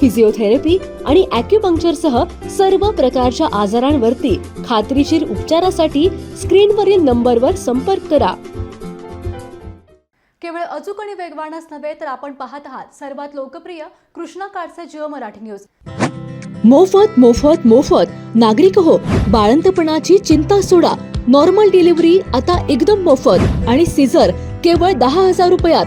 Physiotherapy आणि acupuncture सह सर्व प्रकारच्या आजारांवरती खात्रीशीर उपचारासाठी स्क्रीनवरील नंबरवर संपर्क करा. केवळ अचूक आणि वेगवानच नव्हे तर आपण पाहत आहात सर्वात लोकप्रिय कृष्णा काडचे जिओ मराठी न्यूज. मोफत मोफत मोफत. नागरिक हो बाळंतपणाची चिंता सोडा. नॉर्मल डिलिव्हरी आता एकदम मोफत. आणि सिझर केवळ दहा हजार रुपयात.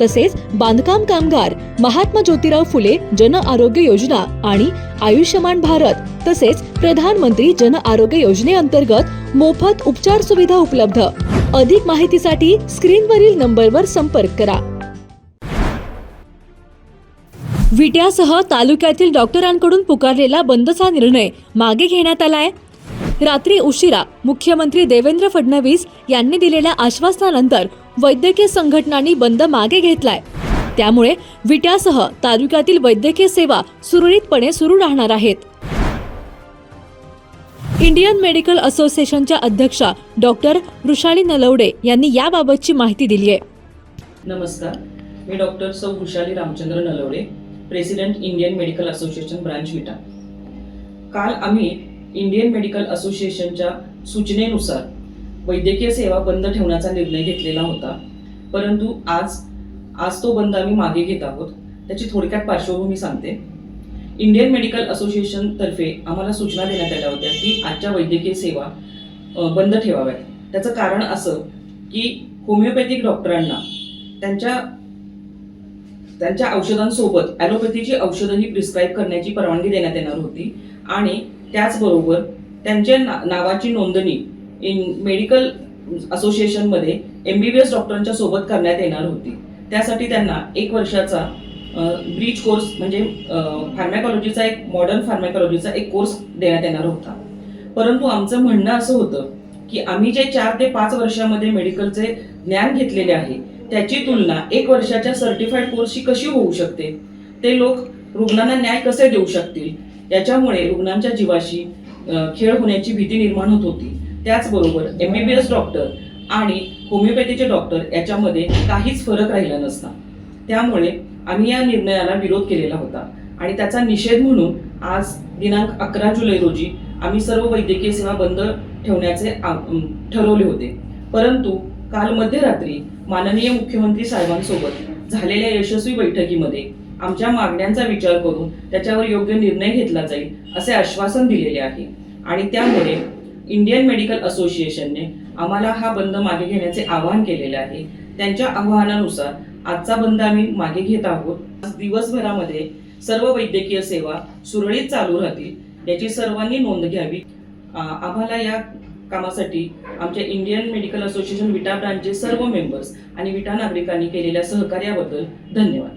तसेच बांधकाम कामगार महात्मा ज्योतिराव फुले जन आरोग्य योजना आणि आयुष्यमान भारत तसेच प्रधानमंत्री जन आरोग्य योजनेअंतर्गत मोफत उपचार सुविधा उपलब्ध. अधिक माहितीसाठी स्क्रीनवरील नंबरवर संपर्क करा. विट्यासह तालुक्यातील डॉक्टरांकडून पुकारलेला बंदचा निर्णय मागे घेण्यात आलाय. रात्री उशिरा मुख्यमंत्री देवेंद्र फडणवीस यांनी दिलेल्या आश्वासनानंतर वैद्यकीय संघटनांनी बंद मागे घेतलाय. त्यामुळे विट्यासह तालुक्यातील वैद्यकीय सेवा सुरळीतपणे सुरू राहणार आहेत. इंडियन मेडिकल असोसिएशनच्या अध्यक्षा डॉक्टर वृषाली नलवडे यांनी याबाबतची माहिती दिली आहे. नमस्कार. मी डॉक्टर सौ Vrushali Ramchandra Nalawade president Indian medical association branch Vita. काल आम्ही इंडियन मेडिकल असोसिएशनच्या सूचनेनुसार वैद्यकीय सेवा बंद ठेवण्याचा निर्णय घेतलेला होता. परंतु आज आज तो बंद आम्ही मागे घेत आहोत त्याची थोडक्यात पार्श्वभूमी सांगते. इंडियन मेडिकल असोसिएशनतर्फे आम्हाला सूचना देण्यात आल्या होत्या की आजच्या वैद्यकीय सेवा बंद ठेवाव्यात. त्याचं कारण असं की होमिओपॅथिक डॉक्टरांना त्यांच्या त्यांच्या औषधांसोबत ॲलोपॅथीची औषधंही प्रिस्क्राईब करण्याची परवानगी देण्यात येणार होती आणि त्याचबरोबर त्यांच्या ना नावाची नोंदणी इन मेडिकल असोसिएशनमध्ये एम बी बी एस डॉक्टरांच्या सोबत करण्यात येणार होती. त्यासाठी त्यांना एक वर्षाचा ब्रीच कोर्स म्हणजे फार्मॅकॉलॉजीचा एक मॉडर्न फार्मॅकॉलॉजीचा एक कोर्स देण्यात येणार होता. परंतु आमचं म्हणणं असं होतं की आम्ही जे चार ते पाच वर्षामध्ये मेडिकलचे ज्ञान घेतलेले आहे त्याची तुलना एक वर्षाच्या सर्टिफाईड कोर्सशी कशी होऊ शकते? ते लोक रुग्णांना न्याय कसे देऊ शकतील? याच्यामुळे रुग्णांच्या जीवाशी खेळ होण्याची भीती निर्माण होत होती. त्याचबरोबर M B B S doctor आणि होमिओपॅथीचे डॉक्टर याच्यामध्ये काहीच फरक राहिला नसता. त्यामुळे आम्ही या निर्णयाला विरोध केलेला होता. आणि त्याचा निषेध म्हणून आज दिनांक अकरा जुलै रोजी आम्ही सर्व वैद्यकीय सेवा बंद ठेवण्याचे ठरवले होते. परंतु काल मध्यरात्री माननीय मुख्यमंत्री साहेबांसोबत झालेल्या यशस्वी बैठकीमध्ये आमच्या मागण्यांचा विचार करून त्याच्यावर योग्य निर्णय घेतला जाईल असे आश्वासन दिलेले आहे. आणि त्यामुळे इंडियन मेडिकल असोसिएशनने आम्हाला हा बंद मागे घेण्याचे आवाहन केलेले आहे. त्यांच्या आवाहनानुसार आजचा बंद आम्ही मागे घेत आहोत. आज दिवसभरामध्ये सर्व वैद्यकीय सेवा सुरळीत चालू राहतील याची सर्वांनी नोंद घ्यावी. आम्हाला या कामासाठी आमच्या इंडियन मेडिकल असोसिएशन विटा ब्रांचचे सर्व मेंबर्स आणि विटा नागरिकांनी केलेल्या सहकार्याबद्दल धन्यवाद.